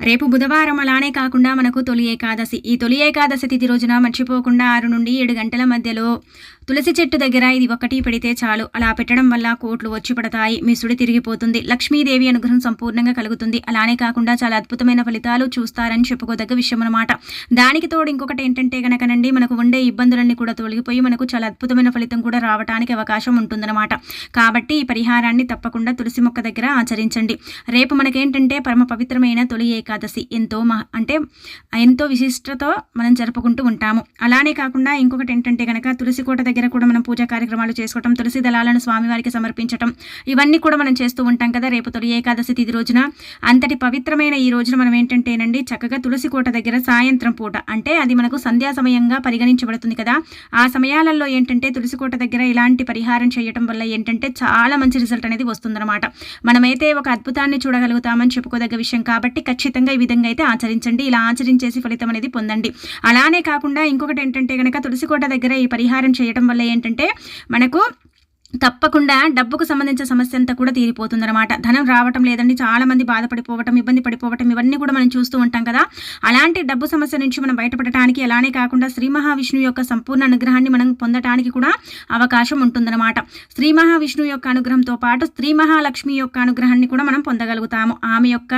రేపు బుధవారం అలానే కాకుండా మనకు తొలి ఏకాదశి. ఈ తొలి ఏకాదశి తిథి రోజున మర్చిపోకుండా ఆరు నుండి ఏడు గంటల మధ్యలో తులసి చెట్టు దగ్గర ఇది ఒకటి పెడితే చాలు. అలా పెట్టడం వల్ల కోట్లు వచ్చి పడతాయి. మీ సుడి తిరిగిపోతుంది. లక్ష్మీదేవి అనుగ్రహం సంపూర్ణంగా కలుగుతుంది. అలానే కాకుండా చాలా అద్భుతమైన ఫలితాలు చూస్తారని చెప్పుకోదగ్గ విషయం అనమాట దానికి తోడు ఇంకొకటి ఏంటంటే గనకనండి మనకు ఉండే ఇబ్బందులన్నీ కూడా తొలగిపోయి మనకు చాలా అద్భుతమైన ఫలితం కూడా రావడానికి అవకాశం ఉంటుందన్నమాట. కాబట్టి ఈ పరిహారాన్ని తప్పకుండా తులసి మొక్క దగ్గర ఆచరించండి. రేపు మనకేంటంటే పరమ పవిత్రమైన తొలి ఏకాదశి ఎంతో మహ అంటే ఎంతో విశిష్టతో మనం జరుపుకుంటూ ఉంటాము. అలానే కాకుండా ఇంకొకటి ఏంటంటే కనుక తులసి కోట దగ్గర కూడా మనం పూజా కార్యక్రమాలు చేసుకోవటం తులసి దళాలను స్వామివారికి సమర్పించటం ఇవన్నీ కూడా మనం చేస్తూ ఉంటాం కదా రేపు తొలి ఏకాదశి తిది రోజున. అంతటి పవిత్రమైన ఈ రోజున మనం ఏంటంటేనండి చక్కగా తులసి కోట దగ్గర సాయంత్రం పూట అంటే అది మనకు సంధ్యా సమయంగా పరిగణించబడుతుంది కదా. ఆ సమయాలలో ఏంటంటే తులసి కోట దగ్గర ఇలాంటి పరిహారం చేయటం వల్ల ఏంటంటే చాలా మంచి రిజల్ట్ అనేది వస్తుందన్నమాట. మనమైతే ఒక అద్భుతాన్ని చూడగలుగుతామని చెప్పుకోదగ్గ విషయం కాబట్టి ఖచ్చితంగా ఈ విధంగా అయితే ఆచరించండి. ఇలా ఆచరించేసి ఫలితం అనేది పొందండి. అలానే కాకుండా ఇంకొకటి ఏంటంటే కనుక తులసికోట దగ్గర ఈ పరిహారం చేయడం వల్ల ఏంటంటే మనకు తప్పకుండా డబ్బుకు సంబంధించిన సమస్య అంతా కూడా తీరిపోతుందన్నమాట. ధనం రావటం లేదండి చాలా మంది బాధపడిపోవటం ఇబ్బంది పడిపోవటం ఇవన్నీ కూడా మనం చూస్తూ ఉంటాం కదా. అలాంటి డబ్బు సమస్య నుంచి మనం బయటపడటానికి అలానే కాకుండా శ్రీ మహావిష్ణువు యొక్క సంపూర్ణ అనుగ్రహాన్ని మనం పొందటానికి కూడా అవకాశం ఉంటుందన్నమాట. శ్రీ మహావిష్ణువు యొక్క అనుగ్రహంతో పాటు శ్రీ మహాలక్ష్మి యొక్క అనుగ్రహాన్ని కూడా మనం పొందగలుగుతాము. ఆమె యొక్క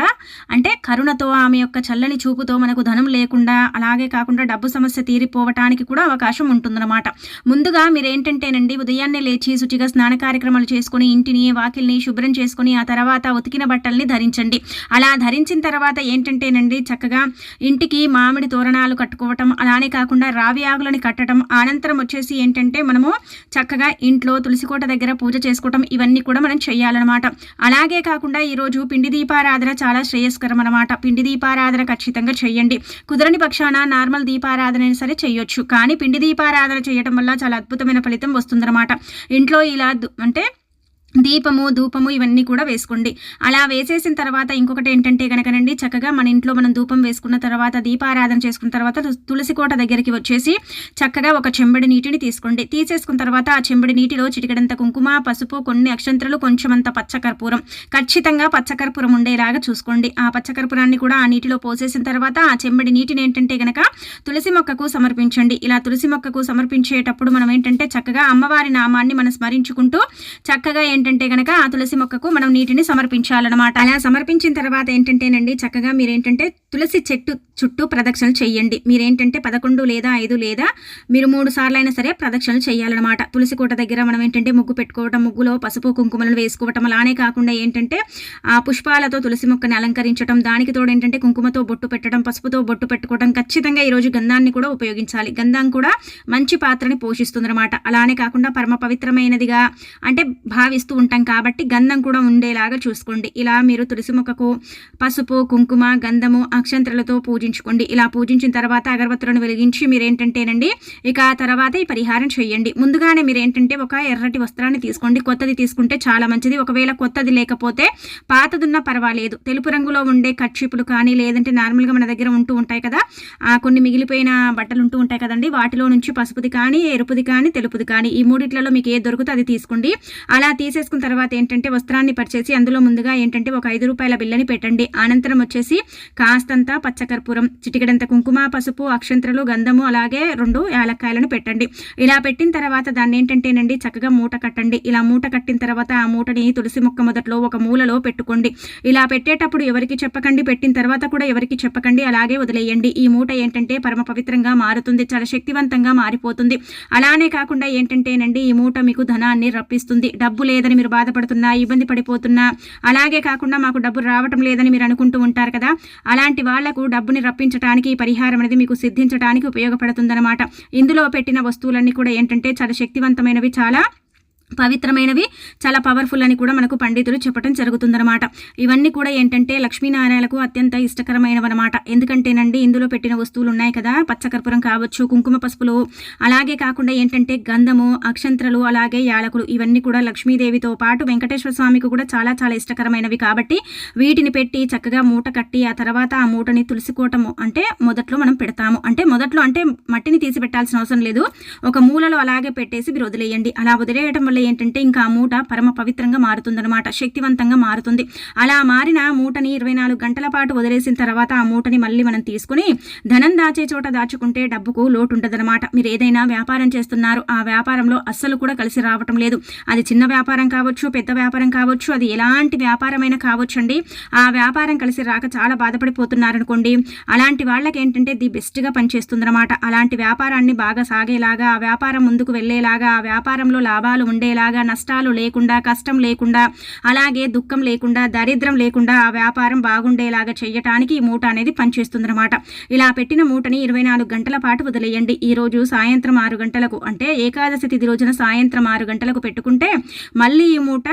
అంటే కరుణతో ఆమె యొక్క చల్లని చూపుతో మనకు ధనం లేకుండా అలాగే కాకుండా డబ్బు సమస్య తీరిపోవటానికి కూడా అవకాశం ఉంటుందన్నమాట. ముందుగా మీరు ఏంటంటేనండి ఉదయాన్నే లేచి మంచిగా స్నాన కార్యక్రమాలు చేసుకుని ఇంటిని వాకిల్ని శుభ్రం చేసుకుని ఆ తర్వాత ఉతికిన బట్టల్ని ధరించండి. అలా ధరించిన తర్వాత ఏంటంటేనండి చక్కగా ఇంటికి మామిడి తోరణాలు కట్టుకోవటం అలానే కాకుండా రావి ఆకులను కట్టడం అనంతరం వచ్చేసి ఏంటంటే మనము చక్కగా ఇంట్లో తులసికోట దగ్గర పూజ చేసుకోవటం ఇవన్నీ కూడా మనం చేయాలన్నమాట. అలాగే కాకుండా ఈరోజు పిండి దీపారాధన చాలా శ్రేయస్కరం అనమాట పిండి దీపారాధన ఖచ్చితంగా చేయండి. కుదరని పక్షాన నార్మల్ దీపారాధన అయినా సరే చేయొచ్చు. కానీ పిండి దీపారాధన చేయటం వల్ల చాలా అద్భుతమైన ఫలితం వస్తుందన్నమాట. ఇంట్లో ఇలా అంటే దీపము ధూపము ఇవన్నీ కూడా వేసుకోండి. అలా వేసేసిన తర్వాత ఇంకొకటి ఏంటంటే కనుకనండి చక్కగా మన ఇంట్లో మనం ధూపం వేసుకున్న తర్వాత దీపారాధన చేసుకున్న తర్వాత తు- తులసి కోట దగ్గరికి వచ్చేసి చక్కగా ఒక చెంబడి నీటిని తీసుకోండి. తీసేసుకున్న తర్వాత ఆ చెంబడి నీటిలో చిటికడంత కుంకుమ పసుపు కొన్ని అక్షంతలు కొంచెమంత పచ్చకర్పూరం. ఖచ్చితంగా పచ్చకర్పూరం ఉండేలాగా చూసుకోండి. ఆ పచ్చకర్పూరాన్ని కూడా ఆ నీటిలో పోసేసిన తర్వాత ఆ చెంబడి నీటిని ఏంటంటే గనక తులసి మొక్కకు సమర్పించండి. ఇలా తులసి మొక్కకు సమర్పించేటప్పుడు మనం ఏంటంటే చక్కగా అమ్మవారి నామాన్ని మనం స్మరించుకుంటూ చక్కగా ఏంటంటే గనక ఆ తులసి మొక్కకు మనం నీటిని సమర్పించాలన్నమాట. అలా సమర్పించిన తర్వాత ఏంటంటేనండి చక్కగా మీరేంటంటే తులసి చెట్టు చుట్టూ ప్రదక్షిణలు చేయండి మీరేంటంటే పదకొండు లేదా ఐదు లేదా మీరు మూడు సార్లు అయినా సరే ప్రదక్షిణలు చేయాలన్నమాట తులసి కోట దగ్గర మనం ఏంటంటే ముగ్గు పెట్టుకోవటం ముగ్గులో పసుపు కుంకుమలను వేసుకోవటం అలానే కాకుండా ఏంటంటే ఆ పుష్పాలతో తులసి మొక్కని అలంకరించడం దానికి తోడు ఏంటంటే కుంకుమతో బొట్టు పెట్టడం పసుపుతో బొట్టు పెట్టుకోవడం ఖచ్చితంగా ఈరోజు గంధాన్ని కూడా ఉపయోగించాలి. గంధం కూడా మంచి పాత్రని పోషిస్తుందన్నమాట. అలానే కాకుండా పరమ పవిత్రమైనదిగా అంటే భావిస్తూ ఉంటాం కాబట్టి గంధం కూడా ఉండేలాగా చూసుకోండి. ఇలా మీరు తులసి మొక్కకు పసుపు కుంకుమ గంధము అక్షంతలతో పూజించుకోండి. ఇలా పూజించిన తర్వాత అగరబత్తులను వెలిగించి మీరు ఏంటంటేనండి ఇక ఆ తర్వాత ఈ పరిహారం చేయండి. ముందుగానే మీరు ఏంటంటే ఒక ఎర్రటి వస్త్రాన్ని తీసుకోండి. కొత్తది తీసుకుంటే చాలా మంచిది. ఒకవేళ కొత్తది లేకపోతే పాతదున్నా పర్వాలేదు. తెలుపు రంగులో ఉండే కర్చీపులు కానీ లేదంటే నార్మల్గా మన దగ్గర ఉంటూ ఉంటాయి కదా కొన్ని మిగిలిపోయిన బట్టలు ఉంటూ ఉంటాయి కదండి వాటిలో నుంచి పసుపుది కానీ ఎరుపుది కానీ తెలుపుది కానీ ఈ మూడిట్లలో మీకు ఏది దొరుకుతుంది అది తీసుకోండి. అలా తీసి చేసుకున్న తర్వాత ఏంటంటే వస్త్రాన్ని పరిచేసి అందులో ముందుగా ఏంటంటే ఒక ఐదు రూపాయల బిల్లని పెట్టండి. అనంతరం వచ్చేసి కాస్తంత పచ్చకర్పూరం చిటికడంత కుంకుమ పసుపు అక్షంత్రలు గంధము అలాగే రెండు యాలక్కాయలను పెట్టండి. ఇలా పెట్టిన తర్వాత దాన్ని ఏంటంటేనండి చక్కగా మూట కట్టండి. ఇలా మూట కట్టిన తర్వాత ఆ మూటని తులసి మొక్క మొదట్లో ఒక మూలలో పెట్టుకోండి. ఇలా పెట్టేటప్పుడు ఎవరికి చెప్పకండి పెట్టిన తర్వాత కూడా ఎవరికి చెప్పకండి అలాగే వదిలేయండి. ఈ మూట ఏంటంటే పరమ పవిత్రంగా మారుతుంది చాలా శక్తివంతంగా మారిపోతుంది. అలానే కాకుండా ఏంటంటేనండి ఈ మూట మీకు ధనాన్ని రప్పిస్తుంది. డబ్బు లేదా లేదని మీరు బాధపడుతున్నా ఇబ్బంది పడిపోతున్నా అలాగే కాకుండా మాకు డబ్బు రావటం లేదని మీరు అనుకుంటూ ఉంటారు కదా? అలాంటి వాళ్ళకు డబ్బుని రప్పించడానికి ఈ పరిహారం అనేది మీకు సిద్ధించడానికి ఉపయోగపడుతుందన్నమాట. ఇందులో పెట్టిన వస్తువులన్నీ కూడా ఏంటంటే చాలా శక్తివంతమైనవి చాలా పవిత్రమైనవి చాలా పవర్ఫుల్ అని కూడా మనకు పండితులు చెప్పడం జరుగుతుందన్నమాట. ఇవన్నీ కూడా ఏంటంటే లక్ష్మీనారాయణకు అత్యంత ఇష్టకరమైనవన్నమాట. ఎందుకంటేనండి ఇందులో పెట్టిన వస్తువులు ఉన్నాయి కదా పచ్చకర్పూరం కావచ్చు కుంకుమ పసుపులు. అలాగే కాకుండా ఏంటంటే గంధము అక్షంత్రలు అలాగే యాలకులు ఇవన్నీ కూడా లక్ష్మీదేవితో పాటు వెంకటేశ్వర స్వామికి కూడా చాలా చాలా ఇష్టకరమైనవి కాబట్టి వీటిని పెట్టి చక్కగా మూట కట్టి ఆ తర్వాత ఆ మూటని తులసి అంటే మొదట్లో మనం పెడతాము. అంటే మొదట్లో అంటే మట్టిని తీసి పెట్టాల్సిన అవసరం లేదు. ఒక మూలలో అలాగే పెట్టేసి మీరు వదిలేయండి అలా వదిలేయడం వల్ల వల్ల ఏంటంటే ఇంకా ఆ మూట పరమ పవిత్రంగా మారుతుందనమాట శక్తివంతంగా మారుతుంది. అలా మారిన మూటని ఇరవై నాలుగు గంటల పాటు వదిలేసిన తర్వాత ఆ మూటని మళ్ళీ మనం తీసుకుని ధనం దాచే చోట దాచుకుంటే డబ్బుకు లోటు ఉండదనమాట మీరు ఏదైనా వ్యాపారం చేస్తున్నారు ఆ వ్యాపారంలో అస్సలు కూడా కలిసి రావటం లేదు. అది చిన్న వ్యాపారం కావచ్చు పెద్ద వ్యాపారం కావచ్చు అది ఎలాంటి వ్యాపారమైనా కావచ్చు అండి ఆ వ్యాపారం కలిసి రాక చాలా బాధపడిపోతున్నారనుకోండి. అలాంటి వాళ్ళకి ఏంటంటే ది బెస్ట్గా పనిచేస్తుందన్నమాట. అలాంటి వ్యాపారాన్ని బాగా సాగేలాగా ఆ వ్యాపారం ముందుకు వెళ్ళేలాగా ఆ వ్యాపారంలో లాభాలు ఉండే ఉండేలాగా నష్టాలు లేకుండా కష్టం లేకుండా అలాగే దుఃఖం లేకుండా దరిద్రం లేకుండా ఆ వ్యాపారం బాగుండేలాగా చేయటానికి ఈ మూట అనేది పనిచేస్తుందన్నమాట. ఇలా పెట్టిన మూటని ఇరవై నాలుగు గంటల పాటు వదిలేయండి. ఈరోజు సాయంత్రం ఆరు గంటలకు అంటే ఏకాదశి తిథి రోజున సాయంత్రం ఆరు గంటలకు పెట్టుకుంటే మళ్ళీ ఈ మూట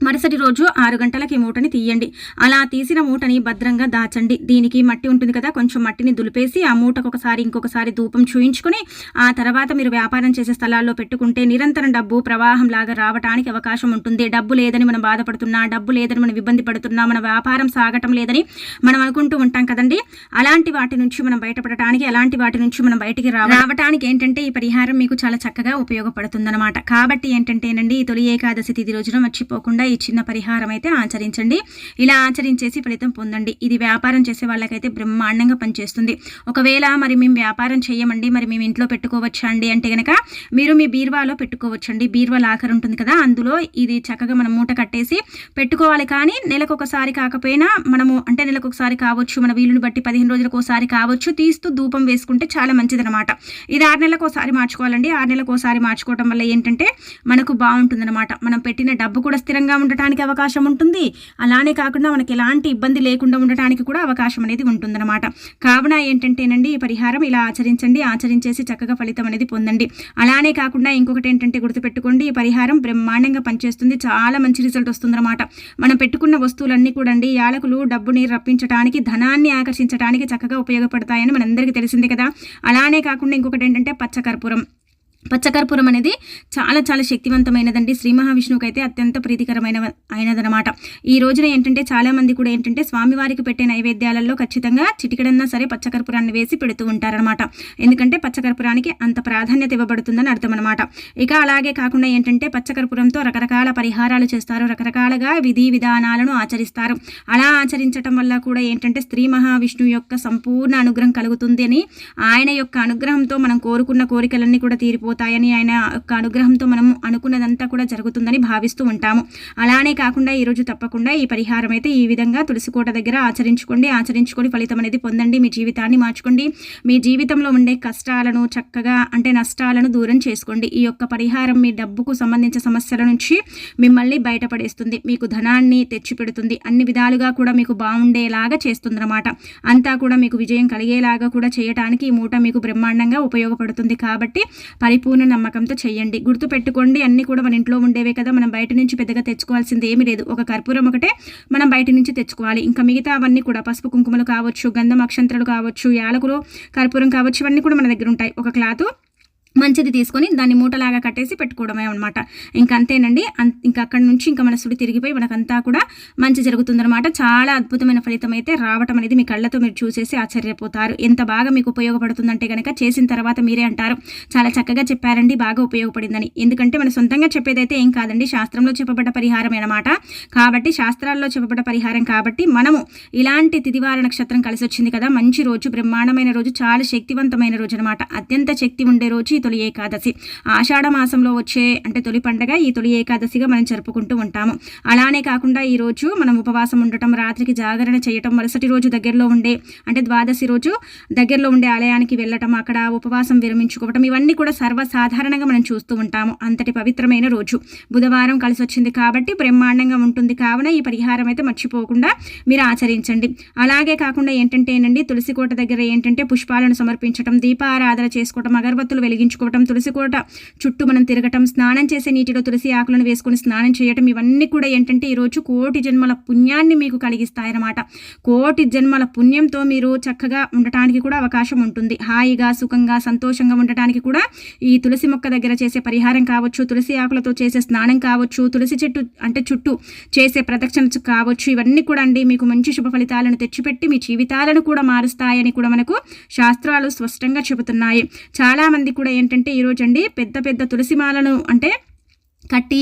మరుసటి రోజు ఆరు గంటలకి మూటని తీయండి. అలా తీసిన మూటని భద్రంగా దాచండి. దీనికి మట్టి ఉంటుంది కదా కొంచెం మట్టిని దులిపేసి ఆ మూటకు ఒకసారి ఇంకొకసారి ధూపం చూయించుకుని ఆ తర్వాత మీరు వ్యాపారం చేసే స్థలాల్లో పెట్టుకుంటే నిరంతరం డబ్బు ప్రవాహం లాగా రావడానికి అవకాశం ఉంటుంది. డబ్బు లేదని మనం బాధపడుతున్నా డబ్బు లేదని మనం ఇబ్బంది పడుతున్నా మన వ్యాపారం సాగటం లేదని మనం అనుకుంటూ ఉంటాం కదండి. అలాంటి వాటి నుంచి మనం బయటపడటానికి అలాంటి వాటి నుంచి మనం బయటికి రావటానికి ఏంటంటే ఈ పరిహారం మీకు చాలా చక్కగా ఉపయోగపడుతుందన్నమాట. కాబట్టి ఏంటంటేనండి ఈ తొలి ఏకాదశి తిథి రోజున మర్చిపోకుండా ఈ చిన్న పరిహారం అయితే ఆచరించండి. ఇలా ఆచరించేసి ఫలితం పొందండి. ఇది వ్యాపారం చేసే వాళ్ళకైతే బ్రహ్మాండంగా పనిచేస్తుంది. ఒకవేళ మరి మేము వ్యాపారం చేయమండి మరి మేము ఇంట్లో పెట్టుకోవచ్చా అండి అంటే కనుక మీరు మీ బీర్వాలో పెట్టుకోవచ్చండి. బీర్వా లాకర్ ఉంటుంది కదా అందులో ఇది చక్కగా మనం మూట కట్టేసి పెట్టుకోవాలి. కానీ నెలకు ఒకసారి కాకపోయినా మనము అంటే నెలకొకసారి కావచ్చు మన వీలుని బట్టి పదిహేను రోజులకు ఒకసారి కావచ్చు తీస్తూ ధూపం వేసుకుంటే చాలా మంచిదనమాట ఇది ఆరు నెలలకు ఒకసారి మార్చుకోవాలండి. ఆరు నెలలకు ఒకసారి మార్చుకోవటం వల్ల ఏంటంటే మనకు బాగుంటుందన్నమాట. మనం పెట్టిన డబ్బు కూడా స్థిరంగా ఉండటానికి అవకాశం ఉంటుంది. అలానే కాకుండా మనకి ఎలాంటి ఇబ్బంది లేకుండా ఉండటానికి కూడా అవకాశం అనేది ఉంటుందన్నమాట. కావున ఏంటంటేనండి ఈ పరిహారం ఇలా ఆచరించండి ఆచరించేసి చక్కగా ఫలితం అనేది పొందండి. అలానే కాకుండా ఇంకొకటి ఏంటంటే గుర్తుపెట్టుకోండి ఈ పరిహారం బ్రహ్మాండంగా పనిచేస్తుంది. చాలా మంచి రిజల్ట్ వస్తుందన్నమాట. మనం పెట్టుకున్న వస్తువులన్నీ కూడా అండి యాలకులు డబ్బుని రప్పించడానికి ధనాన్ని ఆకర్షించడానికి చక్కగా ఉపయోగపడతాయని మనందరికీ తెలిసిందే కదా. అలానే కాకుండా ఇంకొకటి ఏంటంటే పచ్చకర్పూరం పచ్చకర్పూరం అనేది చాలా చాలా శక్తివంతమైనదండి. శ్రీ మహావిష్ణువుకి అయితే అత్యంత ప్రీతికరమైన అయినదనమాట ఈ రోజున ఏంటంటే చాలా మంది కూడా ఏంటంటే స్వామివారికి పెట్టే నైవేద్యాలలో ఖచ్చితంగా చిటికడన్నా సరే పచ్చకర్పూరాన్ని వేసి పెడుతూ ఉంటారనమాట ఎందుకంటే పచ్చకర్పూరానికి అంత ప్రాధాన్యత ఇవ్వబడుతుందని అర్థం అనమాట ఇక అలాగే కాకుండా ఏంటంటే పచ్చకర్పూరంతో రకరకాల పరిహారాలు చేస్తారు. రకరకాలుగా విధి విధానాలను ఆచరిస్తారు. అలా ఆచరించటం వల్ల కూడా ఏంటంటే స్త్రీ మహావిష్ణువు యొక్క సంపూర్ణ అనుగ్రహం కలుగుతుంది అని ఆయన యొక్క అనుగ్రహంతో మనం కోరుకున్న కోరికలన్నీ కూడా తీరిపో జరిగిపోతాయని ఆయన యొక్క అనుగ్రహంతో మనం అనుకున్నదంతా కూడా జరుగుతుందని భావిస్తూ ఉంటాము. అలానే కాకుండా ఈరోజు తప్పకుండా ఈ పరిహారం అయితే ఈ విధంగా తులసికోట దగ్గర ఆచరించుకోండి. ఆచరించుకొని ఫలితం అనేది పొందండి. మీ జీవితాన్ని మార్చుకోండి. మీ జీవితంలో ఉండే కష్టాలను చక్కగా అంటే నష్టాలను దూరం చేసుకోండి. ఈ యొక్క పరిహారం మీ డబ్బుకు సంబంధించిన సమస్యల నుంచి మిమ్మల్ని బయటపడేస్తుంది. మీకు ధనాన్ని తెచ్చిపెడుతుంది. అన్ని విధాలుగా కూడా మీకు బాగుండేలాగా చేస్తుందన్నమాట. అంతా కూడా మీకు విజయం కలిగేలాగా కూడా చేయటానికి ఈ మూట మీకు బ్రహ్మాండంగా ఉపయోగపడుతుంది. కాబట్టి పరిపూర్ణ పూర్ణ నమ్మకంతో చేయండి గుర్తు పెట్టుకోండి అన్నీ కూడా మన ఇంట్లో ఉండేవే కదా మనం బయట నుంచి పెద్దగా తెచ్చుకోవాల్సింది ఏమీ లేదు. ఒక కర్పూరం ఒకటే మనం బయట నుంచి తెచ్చుకోవాలి. ఇంకా మిగతా అవన్నీ కూడా పసుపు కుంకుమలు కావచ్చు గంధం అక్షంతలు కావచ్చు యాలకులు కర్పూరం కావచ్చు ఇవన్నీ కూడా మన దగ్గర ఉంటాయి. ఒక క్లాత్ మంచిది తీసుకొని దాన్ని మూటలాగా కట్టేసి పెట్టుకోవడమే అనమాట ఇంకా అంతేనండి. ఇంకా అక్కడి నుంచి ఇంకా మన సుడి తిరిగిపోయి మనకంతా కూడా మంచి జరుగుతుందనమాట చాలా అద్భుతమైన ఫలితం అయితే రావటం అనేది మీ కళ్ళతో మీరు చూసేసి ఆశ్చర్యపోతారు. ఎంత బాగా మీకు ఉపయోగపడుతుందంటే కనుక చేసిన తర్వాత మీరే అంటారు. చాలా చక్కగా చెప్పారండి. బాగా ఉపయోగపడిందని. ఎందుకంటే మన సొంతంగా చెప్పేదైతే ఏం కాదండి. శాస్త్రంలో చెప్పబడ్డ పరిహారం అనమాట కాబట్టి శాస్త్రాల్లో చెప్పబడ్డ పరిహారం కాబట్టి మనము ఇలాంటి తిదివార నక్షత్రం కలిసి వచ్చింది కదా. మంచి రోజు బ్రహ్మాండమైన రోజు చాలా శక్తివంతమైన రోజు అనమాట అత్యంత శక్తి ఉండే రోజు తొలి ఏకాదశి. ఆషాఢ మాసంలో వచ్చే అంటే తొలి పండగ ఈ తొలి ఏకాదశిగా మనం జరుపుకుంటూ ఉంటాము. అలానే కాకుండా ఈ రోజు మనం ఉపవాసం ఉండటం రాత్రికి జాగరణ చేయటం మరుసటి రోజు దగ్గరలో ఉండే అంటే ద్వాదశి రోజు దగ్గరలో ఉండే ఆలయానికి వెళ్ళటం అక్కడ ఉపవాసం విరమించుకోవటం ఇవన్నీ కూడా సర్వసాధారణంగా మనం చూస్తూ ఉంటాము. అంతటి పవిత్రమైన రోజు. బుధవారం కలిసి వచ్చింది కాబట్టి బ్రహ్మాండంగా ఉంటుంది. కావున ఈ పరిహారం అయితే మర్చిపోకుండా మీరు ఆచరించండి. అలాగే కాకుండా ఏంటంటే తులసి తులసికోట దగ్గర ఏంటంటే పుష్పాలను సమర్పించడం దీపారాధన చేసుకోవటం అగరబత్తులు వెలిగించు ఉంచుకోవటం తులసి కోట చుట్టూ మనం తిరగటం స్నానం చేసే నీటిలో తులసి ఆకులను వేసుకొని స్నానం చేయటం ఇవన్నీ కూడా ఏంటంటే ఈరోజు కోటి జన్మల పుణ్యాన్ని మీకు కలిగిస్తాయన్నమాట. కోటి జన్మల పుణ్యంతో మీరు చక్కగా ఉండటానికి కూడా అవకాశం ఉంటుంది. హాయిగా సుఖంగా సంతోషంగా ఉండటానికి కూడా ఈ తులసి మొక్క దగ్గర చేసే పరిహారం కావచ్చు తులసి ఆకులతో చేసే స్నానం కావచ్చు తులసి చెట్టు అంటే చుట్టూ చేసే ప్రదక్షిణ కావచ్చు ఇవన్నీ కూడా అండి మీకు మంచి శుభ ఫలితాలను తెచ్చిపెట్టి మీ జీవితాలను కూడా మారుస్తాయని కూడా మనకు శాస్త్రాలు స్పష్టంగా చెబుతున్నాయి. చాలామంది కూడా ఏంటంటే ఈరోజు అండి పెద్ద పెద్ద తులసిమాలను అంటే కట్టి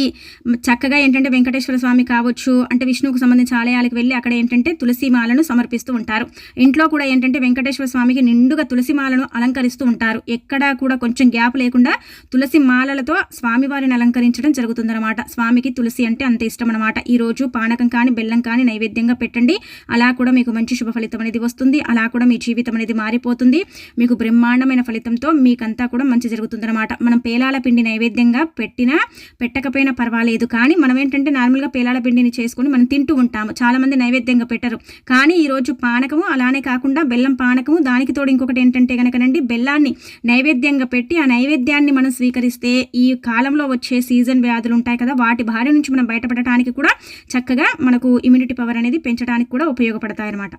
చక్కగా ఏంటంటే వెంకటేశ్వర స్వామి కావచ్చు అంటే విష్ణువుకు సంబంధించిన ఆలయాలకు వెళ్ళి అక్కడ ఏంటంటే తులసి మాలను సమర్పిస్తూ ఉంటారు. ఇంట్లో కూడా ఏంటంటే వెంకటేశ్వర స్వామికి నిండుగా తులసి మాలను అలంకరిస్తూ ఉంటారు. ఎక్కడా కూడా కొంచెం గ్యాప్ లేకుండా తులసి మాలలతో స్వామివారిని అలంకరించడం జరుగుతుందన్నమాట. స్వామికి తులసి అంటే అంత ఇష్టం అనమాట ఈరోజు పానకం కానీ బెల్లం కానీ నైవేద్యంగా పెట్టండి. అలా కూడా మీకు మంచి శుభ ఫలితం అనేది వస్తుంది. అలా కూడా మీ జీవితం అనేది మారిపోతుంది. మీకు బ్రహ్మాండమైన ఫలితంతో మీకంతా కూడా మంచి జరుగుతుందన్నమాట. మనం పేలాల పిండి నైవేద్యంగా పెట్టినా పెట్టకపోయినా పర్వాలేదు. కానీ మనం ఏంటంటే నార్మల్గా పేలాల పిండిని చేసుకొని మనం తింటూ ఉంటాము. చాలామంది నైవేద్యంగా పెట్టరు. కానీ ఈరోజు పానకము అలానే కాకుండా బెల్లం పానకము దానికి తోడు ఇంకొకటి ఏంటంటే కనుకనండి బెల్లాన్ని నైవేద్యంగా పెట్టి ఆ నైవేద్యాన్ని మనం స్వీకరిస్తే ఈ కాలంలో వచ్చే సీజన్ వ్యాధులు ఉంటాయి కదా వాటి బారి నుంచి మనం బయటపడటానికి కూడా చక్కగా మనకు ఇమ్యూనిటీ పవర్ అనేది పెంచడానికి కూడా ఉపయోగపడతాయి అన్నమాట